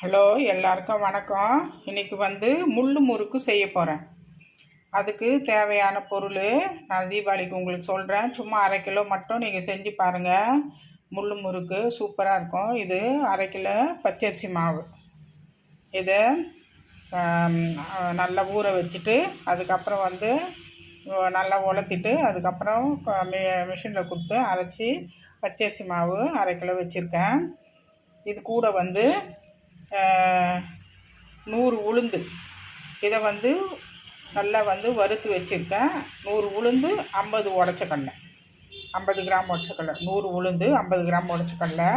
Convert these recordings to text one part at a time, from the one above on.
Hello எல்லாருக்கும் வணக்கம். இன்றைக்கி வந்து முள் முறுக்கு செய்ய போகிறேன் அதுக்கு தேவையான பொருள் நான் தீபாவளிக்கு உங்களுக்கு சொல்கிறேன் சும்மா அரை கிலோ மட்டும் நீங்கள் செஞ்சு பாருங்கள் முள்ளு முறுக்கு சூப்பராக இருக்கும். இது அரை கிலோ பச்சரிசி மாவு. இதை நல்லா ஊற வச்சுட்டு அதுக்கப்புறம் வந்து நல்லா உலர்த்திட்டு அதுக்கப்புறம் மிஷினில் கொடுத்து அரைச்சி பச்சரிசி மாவு அரை கிலோ வச்சுருக்கேன். இது கூட வந்து நூறு உளுந்து. இதை வந்து நல்லா வந்து வறுத்து வச்சுருக்கேன். நூறு உளுந்து ஐம்பது உடச்சக்கடலை ஐம்பது கிராம் உடச்சக்கடலை நூறு உளுந்து ஐம்பது கிராம் உடச்சக்கடலை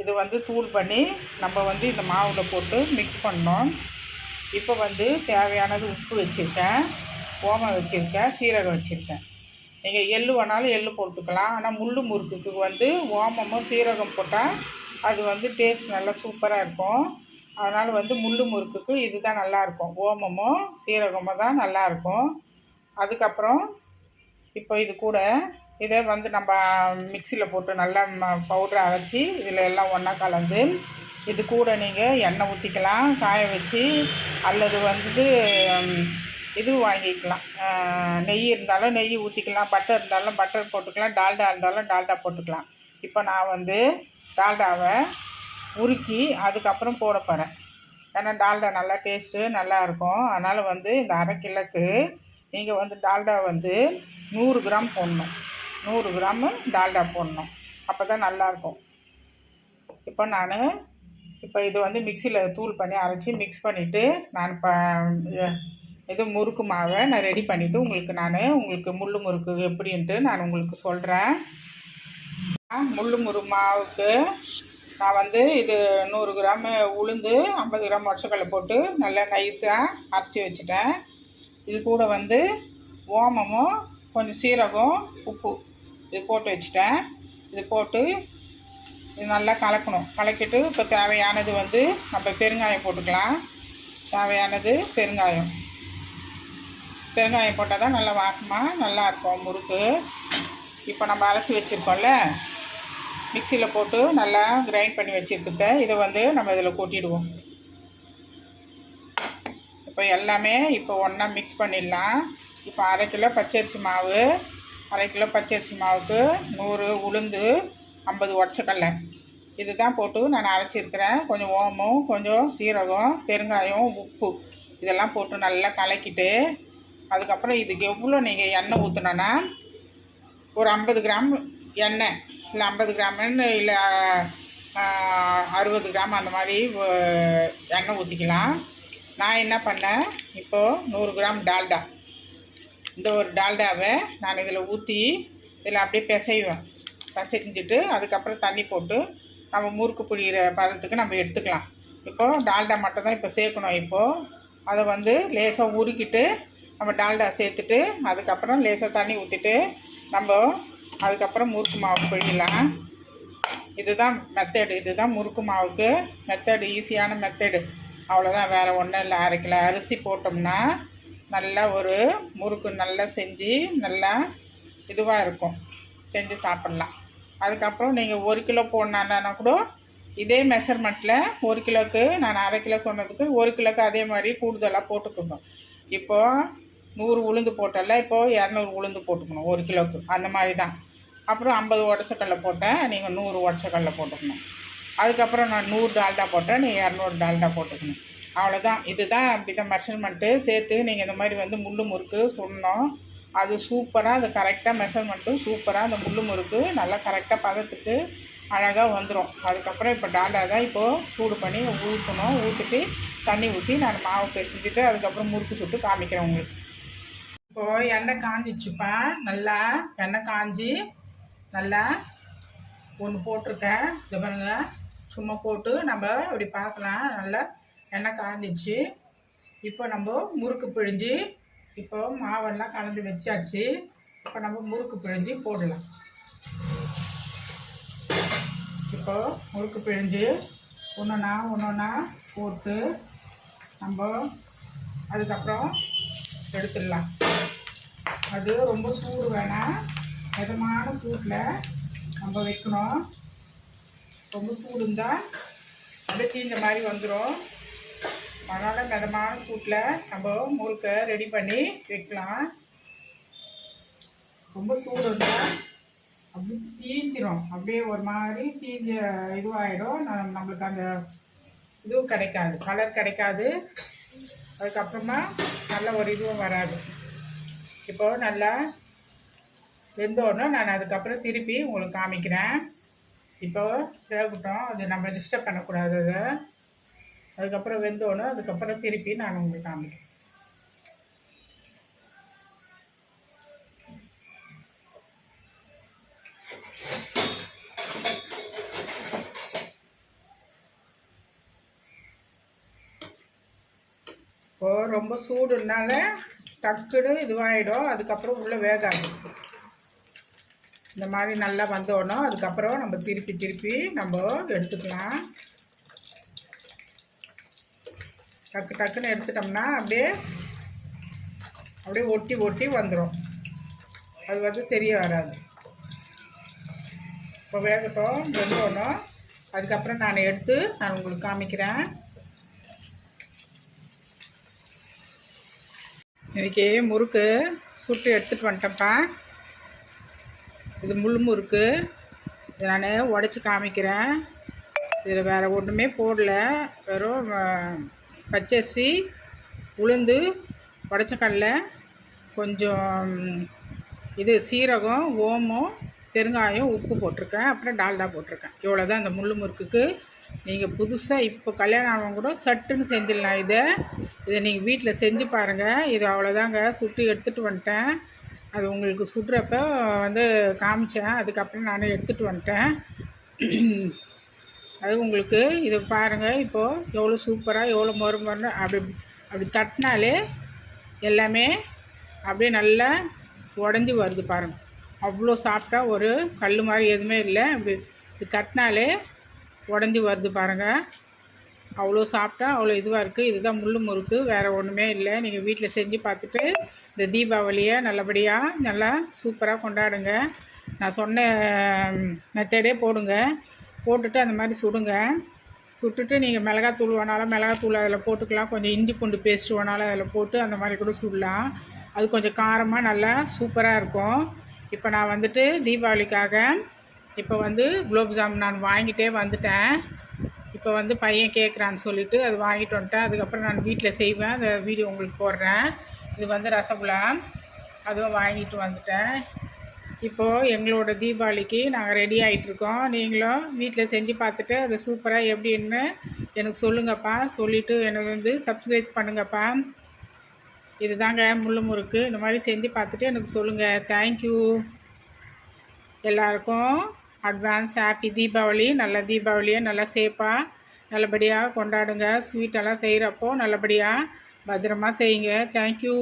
இது வந்து தூள் பண்ணி நம்ம வந்து இந்த மாவில் போட்டு மிக்ஸ் பண்ணோம். இப்போ வந்து தேவையானது உப்பு வச்சுருக்கேன். ஓமம் வச்சுருக்கேன். சீரகம் வச்சுருக்கேன். நீங்கள் எள்ளு வேணாலும் எள்ளு போட்டுக்கலாம். ஆனால் முள் முறுக்குக்கு வந்து ஓமமும் சீரகம் போட்டால் அது வந்து டேஸ்ட் நல்லா சூப்பராக இருக்கும். அதனால் வந்து முள்ளு முறுக்குக்கு இதுதான் நல்லாயிருக்கும். ஓமமோ சீரகமும் தான் நல்லாயிருக்கும். அதுக்கப்புறம் இப்போ இது கூட இதை வந்து நம்ம மிக்சியில் போட்டு நல்லா பவுடரை அரைச்சி இதில் எல்லாம் ஒன்றா கலந்து இது கூட நீங்கள் எண்ணெய் ஊற்றிக்கலாம் காய வச்சு அல்லது வந்து இது வாங்கிக்கலாம். நெய் இருந்தாலும் நெய் ஊற்றிக்கலாம் பட்டர் இருந்தாலும் பட்டர் போட்டுக்கலாம் டால்டா இருந்தாலும் டால்டா போட்டுக்கலாம். இப்போ நான் வந்து டால்டாவை உருக்கி அதுக்கப்புறம் போட போகிறேன் ஏன்னா டால்டா நல்லா டேஸ்ட்டு நல்லாயிருக்கும் அதனால் வந்து இந்த அரை கிலோக்கு நீங்கள் வந்து டால்டா வந்து நூறு கிராம் போடணும். நூறு கிராமு டால்டா போடணும். அப்போ தான் நல்லாயிருக்கும் இப்போ நான் இப்போ இது வந்து மிக்சியில் தூள் பண்ணி அரைச்சி மிக்ஸ் பண்ணிவிட்டு நான் இப்போ இது முறுக்கு மாவை நான் ரெடி பண்ணிவிட்டு உங்களுக்கு நான் உங்களுக்கு முள் முறுக்கு எப்படின்ட்டு நான் உங்களுக்கு சொல்கிறேன் முள் முறு மாவுக்கு நான் வந்து இது நூறு கிராம் உளுந்து ஐம்பது கிராம் ஒச்சக்கடலை போட்டு நல்லா நைஸாக அரைச்சி வச்சுட்டேன். இது கூட வந்து ஓமமும் கொஞ்சம் சீரகம் உப்பு இது போட்டு வச்சுட்டேன். இது போட்டு இது நல்லா கலக்கணும். கலக்கிட்டு இப்போ தேவையானது வந்து நம்ம பெருங்காயம் போட்டுக்கலாம். தேவையானது பெருங்காயம். பெருங்காயம் போட்டால் தான் நல்லா வாசமாக நல்லா இருக்கும் முறுக்கு. இப்போ நம்ம அரைச்சி வச்சுருக்கோம்ல மிக்சியில் போட்டு நல்லா கிரைண்ட் பண்ணி வச்சுருக்கிறத இதை வந்து நம்ம இதில் கொட்டிடுவோம். இப்போ எல்லாமே இப்போ ஒன்றா மிக்ஸ் பண்ணிடலாம். இப்போ அரை கிலோ பச்சரிசி மாவு அரை கிலோ பச்சரிசி மாவுக்கு நூறு உளுந்து ஐம்பது உடச்சக்கடலை இதுதான் போட்டு நான் அரைச்சிருக்கிறேன். கொஞ்சம் ஓமம் கொஞ்சம் சீரகம் பெருங்காயம் உப்பு. இதெல்லாம் போட்டு நல்லா கலக்கிட்டு அதுக்கப்புறம் இதுக்கு எவ்வளோ நீங்கள் எண்ணெய் ஊற்றுனோன்னா ஒரு ஐம்பது கிராம் எண்ணெய். இல்லை ஐம்பது கிராமுன்னு இல்லை அறுபது கிராம் அந்த மாதிரி எண்ணெய் ஊற்றிக்கலாம் நான் என்ன பண்ணேன்? இப்போது நூறு கிராம் டால்டா. இந்த ஒரு டால்டாவை நான் இதில் ஊற்றி இதில் அப்படியே பிசைவேன். பிசைஞ்சிட்டு அதுக்கப்புறம் தண்ணி போட்டு நம்ம முறுக்கு புழிகிற பதத்துக்கு நம்ம எடுத்துக்கலாம். இப்போது டால்டா மட்டும் தான் இப்போ சேர்க்கணும். இப்போது அதை வந்து லேசாக உருக்கிட்டு நம்ம டால்டா சேர்த்துட்டு அதுக்கப்புறம் லேசாக தண்ணி ஊற்றிட்டு நம்ம அதுக்கப்புறம் முறுக்கு மாவு பிழியலாம் இதுதான் மெத்தடு இதுதான் முறுக்கு மாவுக்கு மெத்தடு ஈஸியான மெத்தடு அவ்வளோதான் வேறு ஒன்றும் இல்லை. அரை கிலோ அரிசி போட்டோம்னா நல்லா ஒரு முறுக்கு நல்லா செஞ்சு நல்லா இதுவாக இருக்கும். செஞ்சு சாப்பிட்லாம். அதுக்கப்புறம் நீங்கள் ஒரு கிலோ போடணுன்னா கூட இதே மெஷர்மெண்ட்டில் ஒரு கிலோக்கு நான் அரை கிலோ சொன்னதுக்கு ஒரு கிலோக்கு அதே மாதிரி கூடுதலாக போட்டுக்கோங்க. இப்போது நூறு உளுந்து போட்டல இப்போது இரநூறு உளுந்து போட்டுக்கணும் ஒரு கிலோக்கு. அந்த மாதிரி தான் அப்புறம் ஐம்பது உடச்சக்கடலை போட்டேன் நீங்கள் நூறு உடச்சக்கடலை போட்டுக்கணும். அதுக்கப்புறம் நான் நூறு டால்டா போட்டேன் நீங்கள் இரநூறு டால்டா போட்டுக்கணும். அவ்வளோதான் இதுதான் அப்படி தான் மெஷர்மெண்ட்டு சேர்த்து நீங்கள் இந்த மாதிரி வந்து முள்ளு முறுக்கு சொன்னோம். அது சூப்பராக அது கரெக்டாக மெஷர்மெண்ட்டு சூப்பராக அந்த முள்ளு முறுக்கு நல்லா கரெக்டாக பதத்துக்கு அழகாக வந்துடும் அதுக்கப்புறம் இப்போ டால்டா தான் இப்போது சூடு பண்ணி ஊற்றணும் ஊற்றிட்டு தண்ணி ஊற்றி நான் மாவு பிசைஞ்சிட்டு அதுக்கப்புறம் முறுக்கு சுட்டு காமிக்கிறேன் உங்களுக்கு. இப்போது எண்ணெய் காஞ்சிச்சுப்பா. நல்லா எண்ணெய் காஞ்சி நல்லா ஒன்று போட்டிருக்கேன். இது பாருங்க. சும்மா போட்டு நம்ம இப்படி பார்க்கலாம். நல்லா எண்ணெய் காஞ்சிச்சு. இப்போ நம்ம முறுக்கு பிழிஞ்சு இப்போ மாவெல்லாம் கலந்து வச்சாச்சு. இப்போ நம்ம முறுக்கு பிழிஞ்சு போடலாம். இப்போ முறுக்கு பிழிஞ்சு ஒன்றுனா ஒன்றுனா போட்டு நம்ம அதுக்கப்புறம் எடுத்துடலாம். அது ரொம்ப சூடு வேணாம் மிதமான சூட்டில் நம்ம வைக்கணும். ரொம்ப சூடு இருந்தால் அப்படியே இந்த மாதிரி வந்துடும் அதனால் மிதமான சூட்டில் நம்ம முறுக்கை ரெடி பண்ணி வைக்கலாம். ரொம்ப சூடு இருந்தால் அப்படி தீஞ்சிரும். அப்படியே ஒரு மாதிரி தீஞ்ச இதுவாகிடும் நம்மளுக்கு அந்த இதுவும் கிடைக்காது. கலர் கிடைக்காது. அதுக்கப்புறமா நல்ல ஒரு இதுவும் வராது. இப்போ நல்லா வெந்தோடனே நான் அதுக்கப்புறம் திருப்பி உங்களுக்கு காமிக்கிறேன். இப்போ வேகட்டும் அது நம்ம டிஸ்டர்ப் பண்ணக்கூடாது அதை. அதுக்கப்புறம் வெந்தோடனே அதுக்கப்புறம் திருப்பி நான் உங்களுக்கு காமிக்கிறேன். இப்போ ரொம்ப சூடுனால டக்குன்னு இதுவாகிடும் அதுக்கப்புறம் உள்ளே வேகாது. இந்த மாதிரி நல்லா வந்தோடனும் அதுக்கப்புறம் நம்ம திருப்பி திருப்பி நம்ம எடுத்துக்கலாம். டக்கு டக்குன்னு எடுத்துட்டோம்னா அப்படியே அப்படியே ஒட்டி ஒட்டி வந்துடும் அது வந்து சரியாக வராது. இப்போ வேகட்டும் வந்தோடனும் அதுக்கப்புறம் நான் எடுத்து நான் உங்களுக்கு காமிக்கிறேன். இன்றைக்கி முறுக்கு சுட்டு எடுத்துகிட்டு வந்துட்டேன்ப்பா. இது முள் முறுக்கு. இதை நான் உடச்சி காமிக்கிறேன். இதில் வேறு ஒன்றுமே போடல. வெறும் பச்சரிசி உளுந்து உடச்ச கடலை கொஞ்சம் இது சீரகம் ஓமம் பெருங்காயம் உப்பு போட்டிருக்கேன். அப்புறம் டால்டா போட்டிருக்கேன். இவ்வளோ தான் இந்த முள் முறுக்குக்கு. நீங்கள் புதுசாக இப்போ கல்யாணம் ஆனவங்க கூட சட்டுன்னு செஞ்சிடலாம். இதை இதை நீங்கள் வீட்டில் செஞ்சு பாருங்கள் இது அவ்வளோதாங்க சுட்டு எடுத்துகிட்டு வந்துட்டேன். அது உங்களுக்கு சுடுறப்ப வந்து காமிச்சேன். அதுக்கப்புறம் நானே எடுத்துகிட்டு வந்துட்டேன். அது உங்களுக்கு இதை பாருங்கள் இப்போது எவ்வளோ சூப்பராக எவ்வளோ மொறு மொறுன்னு அப்படி அப்படி தட்டினாலே எல்லாமே அப்படியே நல்லா உடஞ்சி வருது பாருங்கள் அவ்வளோ சாப்பிட்டா ஒரு கல் மாதிரி எதுவுமே இல்லை. இப்படி இப்படி தட்டினாலே உடஞ்சி வருது பாருங்கள் அவ்வளோ சாப்பிட்டா அவ்வளோ இதுவாக இருக்குது இதுதான் முள்ளு முறுக்கு. வேறு ஒன்றுமே இல்லை. நீங்கள் வீட்டில் செஞ்சு பார்த்துட்டு இந்த தீபாவளியை நல்லபடியாக நல்லா சூப்பராக கொண்டாடுங்க. நான் சொன்ன மெத்தடே போடுங்க. போட்டுட்டு அந்த மாதிரி சுடுங்க. சுட்டுட்டு நீங்கள் மிளகாத்தூள் வேணாலும் மிளகாத்தூள் அதில் போட்டுக்கலாம். கொஞ்சம் இஞ்சி பூண்டு பேஸ்ட் வேணாலும் அதில் போட்டு அந்த மாதிரி கூட சுடலாம். அது கொஞ்சம் காரமாக நல்லா சூப்பராக இருக்கும். இப்போ நான் வந்துட்டு தீபாவளிக்காக இப்போ வந்து குலோப் ஜாமுன் நான் வாங்கிட்டே வந்துட்டேன். இப்போ வந்து பையன் கேட்குறான்னு சொல்லிட்டு அது வாங்கிட்டு வந்துட்டேன். அதுக்கப்புறம் நான் வீட்டில் செய்வேன். அந்த வீடியோ உங்களுக்கு போடுறேன். இது வந்து ரசகுல்லா. அதுவும் வாங்கிட்டு வந்துட்டேன். இப்போது எங்களோட தீபாவளிக்கு நாங்கள் ரெடி ஆகிட்ருக்கோம் நீங்களும் வீட்டில் செஞ்சு பார்த்துட்டு அது சூப்பராக எப்படின்னு எனக்கு சொல்லுங்கப்பா. சொல்லிவிட்டு எனக்கு வந்து சப்ஸ்கிரைப் பண்ணுங்கப்பா. இதுதாங்க முள்ளு முறுக்கு. இந்த மாதிரி செஞ்சு பார்த்துட்டு எனக்கு சொல்லுங்கள் தேங்க்யூ எல்லாருக்கும் அட்வான்ஸ் ஹாப்பி தீபாவளி நல்ல தீபாவளியை நல்லா சேஃபாக நல்லபடியாக கொண்டாடுங்க. ஸ்வீட்டெல்லாம் செய்கிறப்போ நல்லபடியாக பத்திரமா செய்யுங்க. தேங்க்யூ